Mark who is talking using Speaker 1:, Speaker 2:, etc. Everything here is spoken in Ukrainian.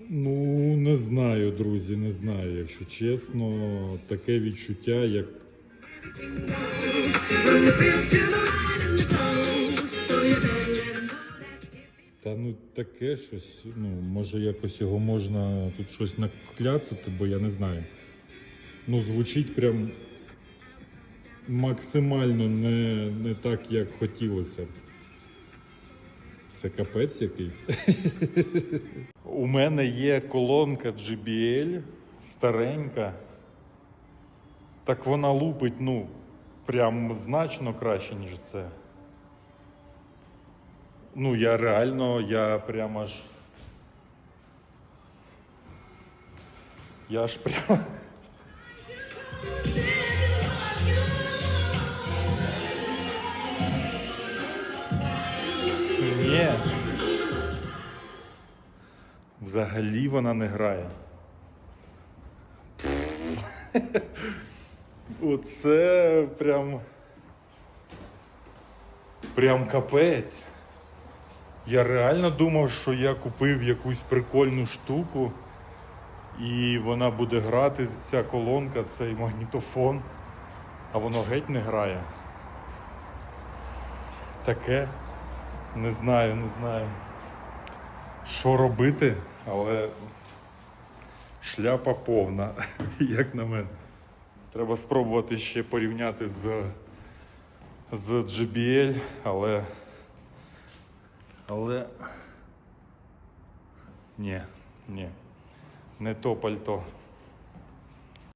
Speaker 1: Ну, не знаю, друзі, не знаю, якщо чесно, таке відчуття, як Та ну таке щось, ну, може якось його можна тут щось накляцати, бо я не знаю. Ну, звучить прям максимально не, не так, як хотілося. Це капець якийсь. У мене є колонка JBL старенька. Так вона лупить, ну, прям значно краще, ніж це. Ну, я реально, я прямо аж. Я аж прямо. Взагалі вона не грає. Оце прям. Прям капець. Я реально думав, що я купив якусь прикольну штуку, і вона буде грати, ця колонка, цей магнітофон, а воно геть не грає. Таке. Не знаю, не знаю. Що робити, але шляпа повна, як на мене. Треба спробувати ще порівняти з, з JBL, але. Але. Ні, ні. Не то пальто.